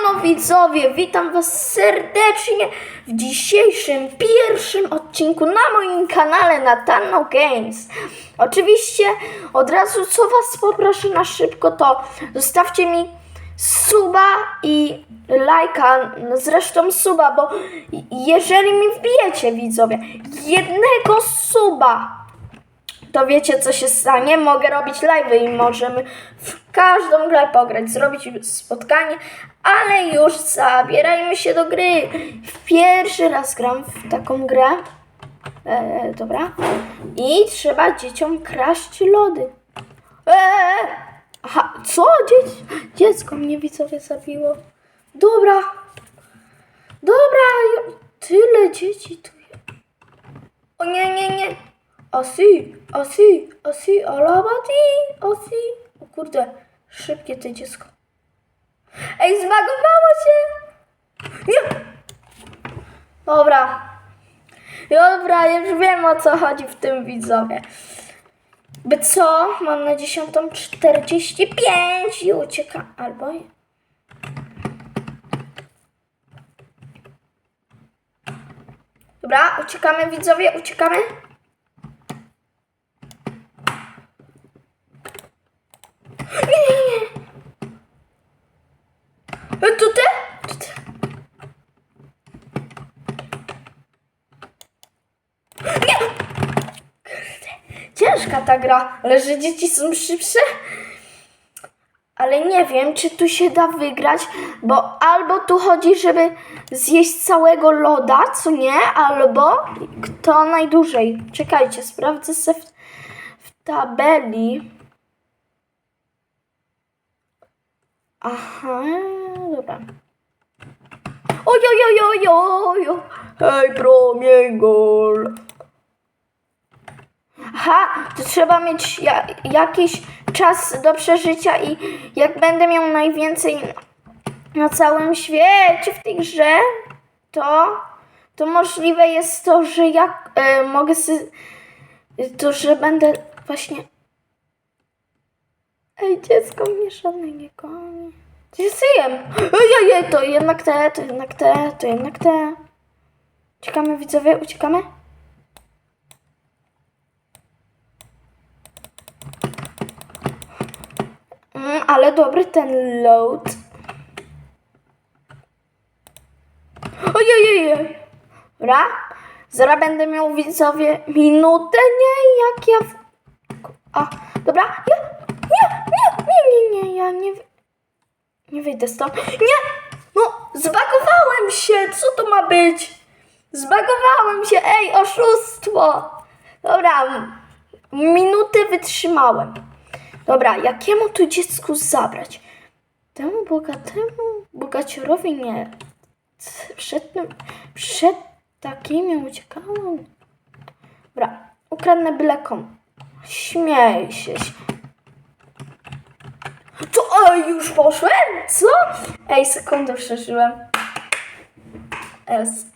Siemano widzowie, witam was serdecznie w dzisiejszym pierwszym odcinku na moim kanale Natano Games. Oczywiście od razu co was poproszę na szybko to zostawcie mi suba i lajka, zresztą suba, bo jeżeli mi wbijecie widzowie jednego suba to wiecie co się stanie. Mogę robić live'y i możemy każdą grę pograć, zrobić spotkanie, ale już zabierajmy się do gry. Pierwszy raz gram w taką grę. E, dobra. I trzeba dzieciom kraść lody. E, aha, co? Dzieci, dziecko mnie widzowie zabiło. Dobra. Dobra, tyle dzieci tu jest. O nie, nie, nie. Asi, asi, asi, alabati, asi. Kurde, szybkie to dziecko. Ej, zbagowało się! Nie! Dobra. Dobra, już wiem o co chodzi w tym widzowie. By co? Mam na 10.45 i uciekam. Albo... Dobra, uciekamy widzowie, uciekamy. E, ty. Nie! Kurde, ciężka ta gra, ale że dzieci są szybsze. Ale nie wiem, czy tu się da wygrać, bo albo tu chodzi, żeby zjeść całego loda, co nie, albo kto najdłużej. Czekajcie, sprawdzę se w, w tabeli. Aha, dobra. Ojojojojojo, hej promiengol. Aha, to trzeba mieć ja, jakiś czas do przeżycia i jak będę miał najwięcej na całym świecie w tej grze, to, to możliwe jest to, że ja e, mogę sy, to, że będę właśnie Ej, dziecko mnie żadnej nie goni. Ja syjem? Ojej, to jednak te, to jednak te, to jednak te. Uciekamy, widzowie, uciekamy? Mm, ale dobry ten load. Ojej, Dobra. Zaraz będę miał widzowie minutę, nie? Jak ja... W... A, dobra. Nie, nie, ja nie... Nie wyjdę stąd. Nie! No, zbagowałem się! Co to ma być? Zbagowałem się! Ej, oszustwo! Dobra, m- minuty wytrzymałem. Dobra, jakiemu tu dziecku zabrać? Temu bogatemu, bogaciorowi nie. Przed przed takimi uciekałem. Dobra, ukradnę byle komu. Śmiej się. Ej, już poszłem? Co? Ej, sekundę przeżyłem. S.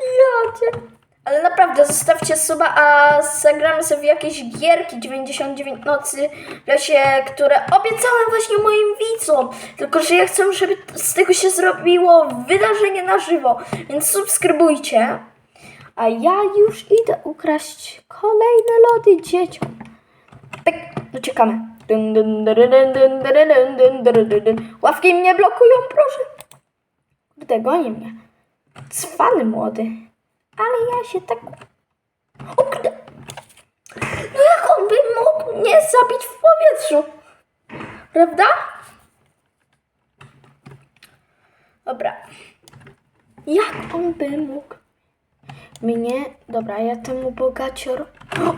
Ja cię. Ale naprawdę, zostawcie suba, a zagramy sobie jakieś gierki 99 nocy w lesie, które obiecałem właśnie moim widzom. Tylko, że ja chcę, żeby z tego się zrobiło wydarzenie na żywo. Więc subskrybujcie. A ja już idę ukraść kolejne lody dzieciom. Pyk, uciekamy. Dun. Ławki mnie blokują, proszę. Kurde, goni mnie. Cwany młody. Ale ja się tak... O kurde. No jak on by mógł mnie zabić w powietrzu? Prawda? Dobra. Jak on by mógł mnie... Dobra, ja temu bogacior...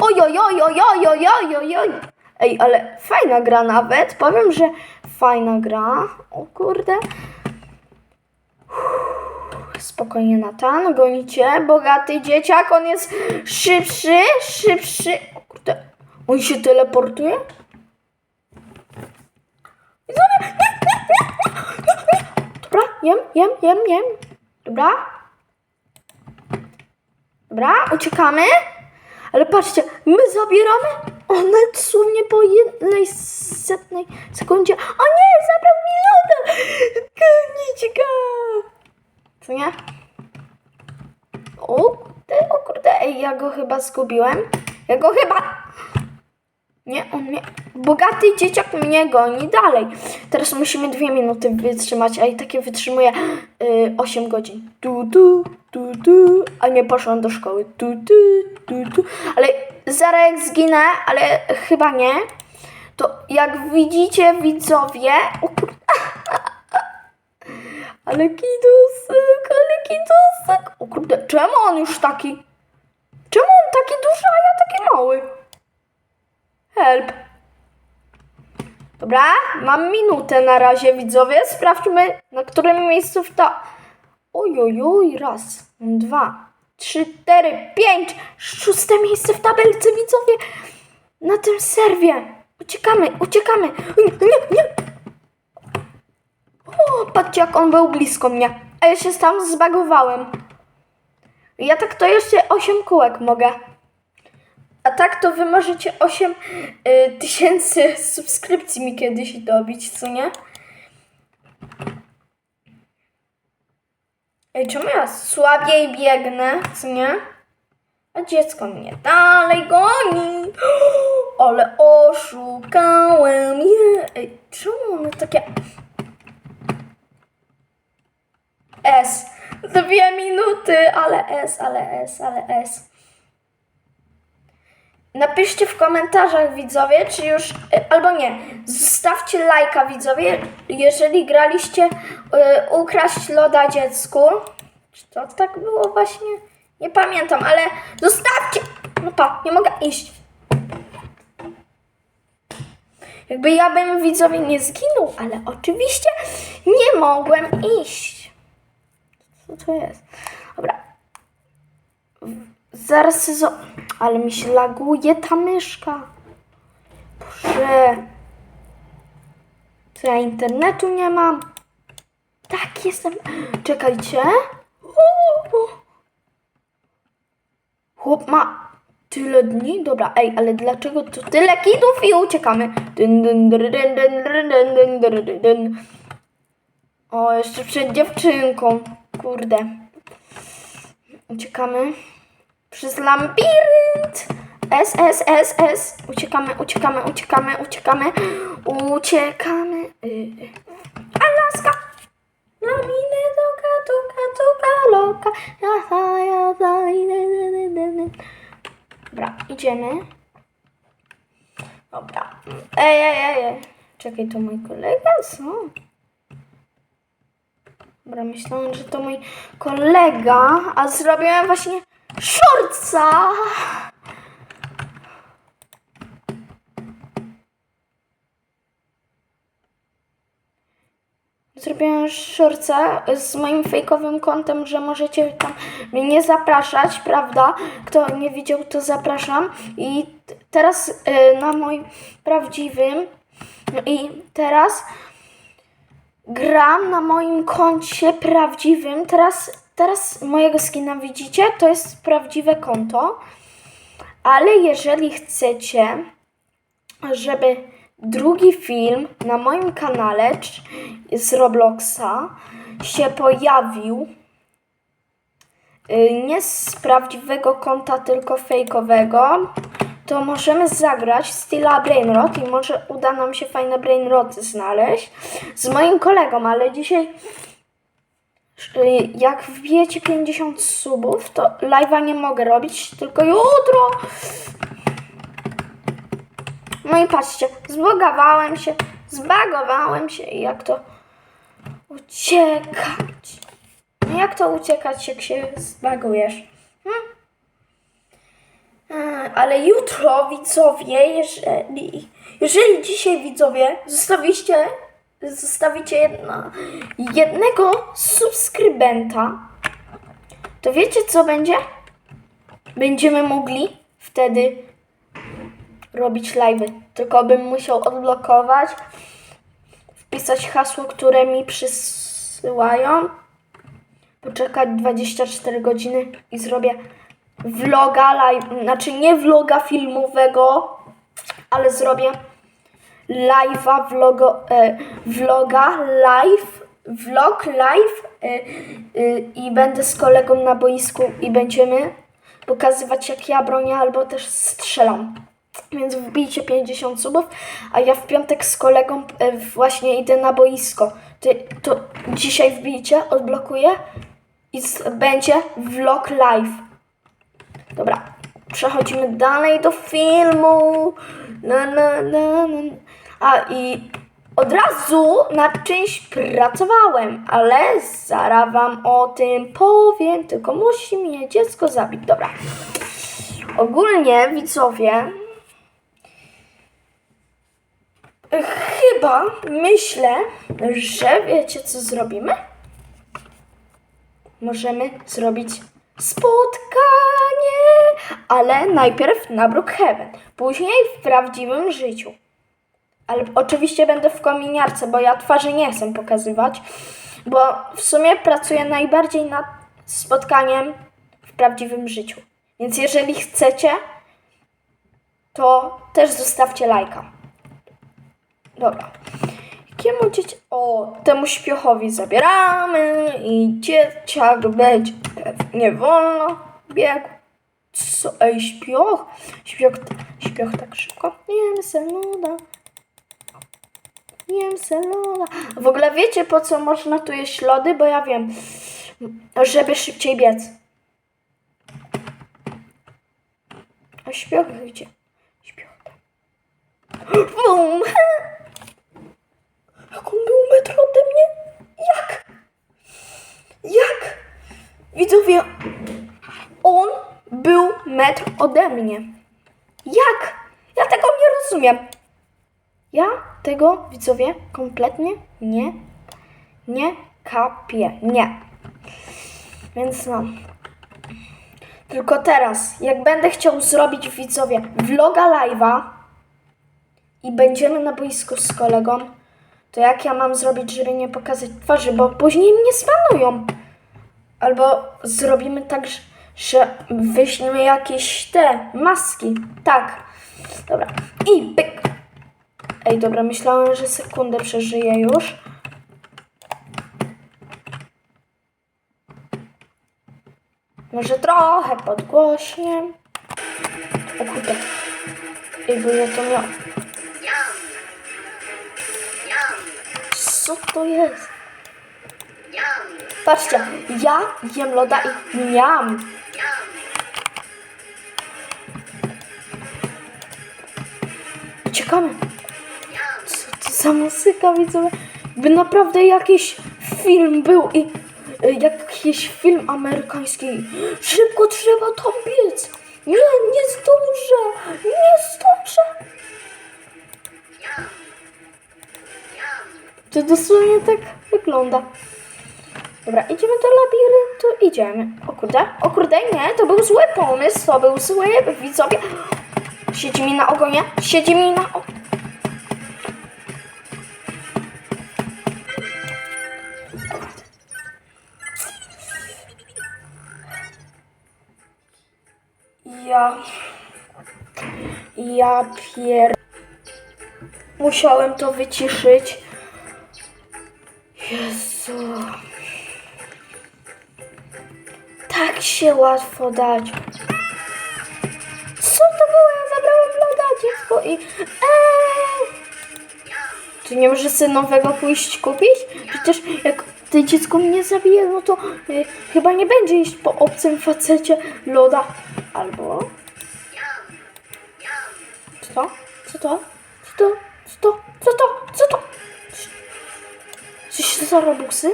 Oj, oj, oj, oj, oj, oj, oj, oj, oj. Ej, ale fajna gra nawet. Powiem, że fajna gra. O kurde. Spokojnie, Natan, gonicie. Bogaty dzieciak, on jest szybszy, szybszy. O kurde, on się teleportuje? Dobra, jem, jem, jem, jem. Dobra. Dobra, uciekamy. Ale patrzcie, my zabieramy. Ona dosłownie po jednej setnej sekundzie. O nie, zabrał mi loda! Gonić go! Co nie? O ty o kurde, ej, ja go chyba zgubiłem. Ja go chyba... Nie, on mnie... Bogaty dzieciak mnie goni dalej. Teraz musimy dwie minuty wytrzymać, a i takie wytrzymuje yy, 8 godzin. Tu, tu, tu, tu, a nie poszłam do szkoły. Tu, tu, tu, tu. Ale zaraz jak zginę, ale chyba nie, to jak widzicie widzowie... Ale kidusek, ale kidusek. O kurde, czemu on już taki? Czemu on taki duży, a ja taki mały? Help. Dobra, mam minutę na razie, widzowie. Sprawdźmy, na którym miejscu w ta... Ojojoj, raz, dwa, trzy, cztery, pięć, szóste miejsce w tabelce, widzowie. Na tym serwie. Uciekamy, uciekamy. Nie, nie. O, patrzcie, jak on był blisko mnie. A ja się tam zbagowałem. Ja tak to jeszcze 8 kółek mogę. A tak to wy możecie 8 y, tysięcy subskrypcji mi kiedyś dobić, co nie? Ej, czemu ja słabiej biegnę, co nie? A dziecko mnie dalej goni. Ale oszukałem je. Ej, czemu one takie... S. Dwie minuty, ale S, ale S, ale S. Napiszcie w komentarzach widzowie, czy już, y, albo nie, zostawcie lajka widzowie, jeżeli graliście y, ukraść loda dziecku. Czy to tak było właśnie? Nie pamiętam, ale zostawcie! No pa, nie mogę iść. Jakby ja bym widzowie nie zginął, ale oczywiście nie mogłem iść. Co to jest? Dobra. Zaraz się. Ale mi się laguje ta myszka. Boże. Co ja internetu nie mam? Tak, jestem... Czekajcie. Chłop ma tyle dni? Dobra, ej, ale dlaczego to tyle kitów i uciekamy? O, jeszcze przed dziewczynką. Kurde. Uciekamy. Przez labirynt. S, S, S, S. Uciekamy, uciekamy, uciekamy, uciekamy. Uciekamy. Y, y. Alaska. Laminy, toka, toka, toka, loka. Ja, ja, ja, ja, ja, ja, ja, ja. Dobra, idziemy. Dobra. Ej, ej, ej. Czekaj, to mój kolega? Co? Dobra, myślałam, że to mój kolega, a zrobiłem właśnie shortsa. Zrobiłem shortsa z moim fejkowym kontem, że możecie tam mnie nie zapraszać, prawda? Kto nie widział, to zapraszam. I teraz y, na moim prawdziwym i teraz gram na moim koncie prawdziwym. Teraz, teraz mojego skina widzicie, to jest prawdziwe konto. Ale jeżeli chcecie, żeby drugi film na moim kanale z Robloxa się pojawił, y, nie z prawdziwego konta, tylko fejkowego, to możemy zagrać Stila Brainrot i może uda nam się fajne Brainroty znaleźć z moim kolegą, ale dzisiaj jak wbijecie 50 subów, to live'a nie mogę robić, tylko jutro. No i patrzcie, zbogawałem się, zbagowałem się i jak to uciekać. Jak to uciekać, jak się zbagujesz? Hmm? Ale jutro, widzowie, jeżeli, jeżeli dzisiaj, widzowie, zostawiście, zostawicie jedna, jednego subskrybenta, to wiecie, co będzie? Będziemy mogli wtedy robić live'y. Tylko bym musiał odblokować, wpisać hasło, które mi przysyłają, poczekać 24 godziny i zrobię vloga live, znaczy nie vloga filmowego, ale zrobię live'a vlogo, e, vloga live vlog live y, y, i będę z kolegą na boisku i będziemy pokazywać jak ja bronię albo też strzelam. Więc wbijcie 50 subów, a ja w piątek z kolegą y, właśnie idę na boisko. Ty, to dzisiaj wbijcie, odblokuję i z, będzie vlog live. Dobra, przechodzimy dalej do filmu. Na, na, na, na. A i od razu nad czymś pracowałem, ale zaraz wam o tym powiem, tylko musi mnie dziecko zabić. Dobra. Ogólnie widzowie, chyba myślę, że wiecie co zrobimy? możemy zrobić spotkanie, ale najpierw na Brookhaven, później w prawdziwym życiu. Ale oczywiście będę w kominiarce, bo ja twarzy nie chcę pokazywać, bo w sumie pracuję najbardziej nad spotkaniem w prawdziwym życiu. Więc jeżeli chcecie, to też zostawcie lajka. Dobra. Jakiemu dzieci... O, temu śpiochowi zabieramy i dzieciak będzie nie wolno biegł. Co? Ej, śpioch? Śpioch, śpioch tak szybko. Jem se loda. Jem se loda. W ogóle wiecie po co można tu jeść lody? Bo ja wiem. Żeby szybciej biec. A śpioch gdzie? Śpioch tam. Bum! Jak on był metr ode mnie? Jak? Jak? Widzowie, on był metr ode mnie. Jak? Ja tego nie rozumiem. Ja tego, widzowie, kompletnie nie, nie kapię. Nie. Więc no. Tylko teraz, jak będę chciał zrobić, widzowie, vloga live'a i będziemy na boisku z kolegą, to jak ja mam zrobić, żeby nie pokazać twarzy, bo później mnie spanują. Albo zrobimy tak, że- że wyślemy jakieś te maski. Tak. Dobra. I pyk. Ej, dobra, myślałem, że sekundę przeżyję już. Może trochę podgłośnie. O kurde. Jakby ja to miał. Co to jest? Patrzcie, ja jem loda i miam. Uciekamy. Co to za muzyka, widzowie? By naprawdę jakiś film był i y, jakiś film amerykański. Szybko trzeba tam biec. Nie, nie zdążę. Nie zdążę. To dosłownie tak wygląda. Dobra, idziemy do labiryntu, idziemy. O kurde, o kurde, nie, to był zły pomysł, to był zły, widzowie. Siedzi mi na ogonie, siedzi mi na o... Ja... Ja pier... Musiałem to wyciszyć. Jezu. Tak się łatwo dać. Dziecko i... Eee! Czy nie może sobie nowego pójść kupić? Przecież jak to dziecko mnie zabije, no to y, chyba nie będzie iść po obcym facecie loda. Albo... Co to? Co to? Co to? Co to? Co to? Co to? Coś to za robuxy?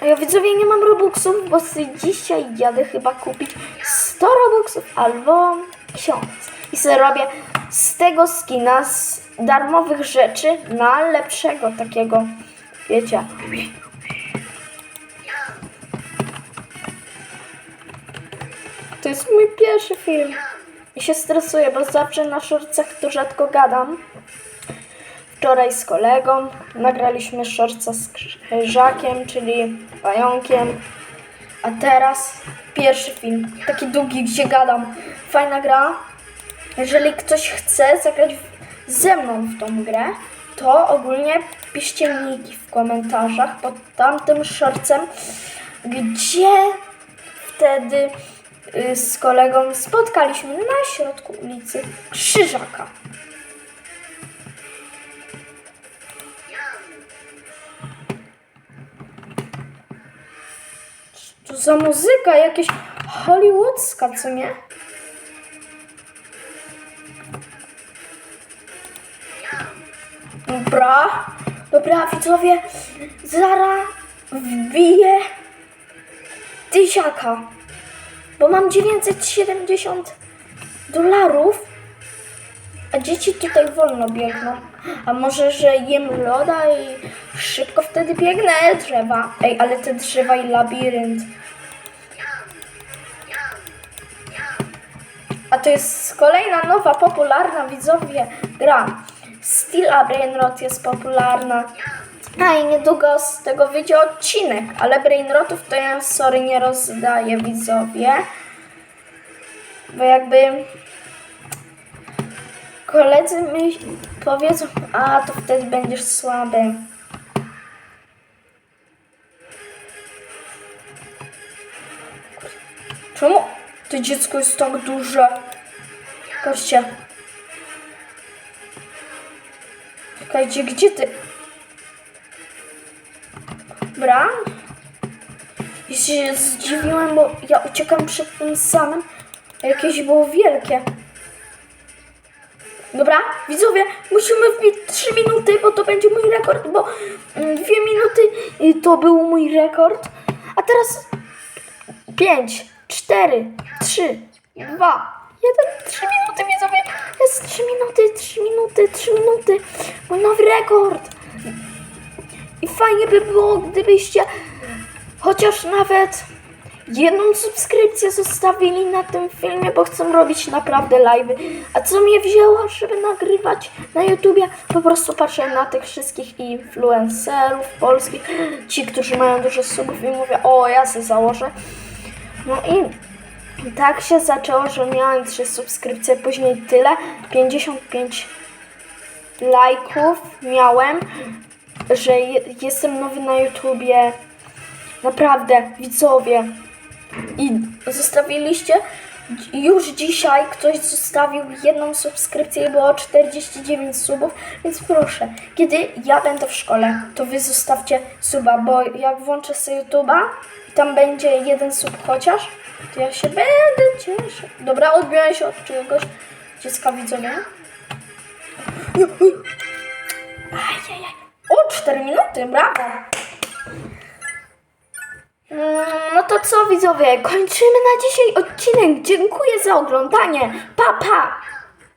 A ja widzowie nie mam robuxów, bo dzisiaj jadę chyba kupić 100 robuxów albo 1000. Sobie robię z tego skina z darmowych rzeczy na lepszego takiego, wiecie. To jest mój pierwszy film. I się stresuję, bo zawsze na szorcach to rzadko gadam. Wczoraj z kolegą nagraliśmy szorca z krzyżakiem, czyli pająkiem. A teraz pierwszy film, taki długi, gdzie gadam. Fajna gra. Jeżeli ktoś chce zagrać ze mną w tą grę, to ogólnie piszcie niki w komentarzach pod tamtym shortcem, gdzie wtedy y, z kolegą spotkaliśmy na środku ulicy Krzyżaka. Co za muzyka jakaś hollywoodzka, co nie? Dobra, dobra widzowie, Zara wbije tysiaka, bo mam 970 dolarów, a dzieci tutaj wolno biegną. A może, że jem loda i szybko wtedy biegnę drzewa. Ej, ale te drzewa i labirynt. A to jest kolejna nowa, popularna widzowie gra. Stila Brainrot jest popularna. A i niedługo z tego wyjdzie odcinek, ale Brainrotów to ja sorry nie rozdaję widzowie. Bo jakby koledzy mi powiedzą, a to wtedy będziesz słaby. Czemu to dziecko jest tak duże? Patrzcie. Czekajcie, gdzie ty? Dobra. I się zdziwiłem, bo ja uciekam przed tym samym, jakieś było wielkie. Dobra, widzowie, musimy wbić 3 minuty, bo to będzie mój rekord, bo 2 minuty y, to był mój rekord. A teraz 5, 4, 3, 2, 1, 3 minuty, widzowie. Jest 3 minuty, 3 minuty, 3 minuty. Mój nowy rekord. I fajnie by było, gdybyście chociaż nawet jedną subskrypcję zostawili na tym filmie, bo chcę robić naprawdę live'y. A co mnie wzięło, żeby nagrywać na YouTubie? Po prostu patrzę na tych wszystkich influencerów polskich, ci, którzy mają dużo subów i mówię, o, ja se założę. No i tak się zaczęło, że miałem 3 subskrypcje, później tyle, 55 lajków miałem, że je, jestem nowy na YouTubie. Naprawdę, widzowie. I zostawiliście już dzisiaj ktoś zostawił jedną subskrypcję i było 49 subów, więc proszę, kiedy ja będę w szkole, to wy zostawcie suba, bo jak włączę sobie YouTube'a i tam będzie jeden sub chociaż, to ja się będę cieszył. Dobra, odbiłem się od czyjegoś dziecka. Ajajaj. O, 4 minuty, brawo. Mm, No to co widzowie, kończymy na dzisiaj odcinek. Dziękuję za oglądanie. Pa, pa!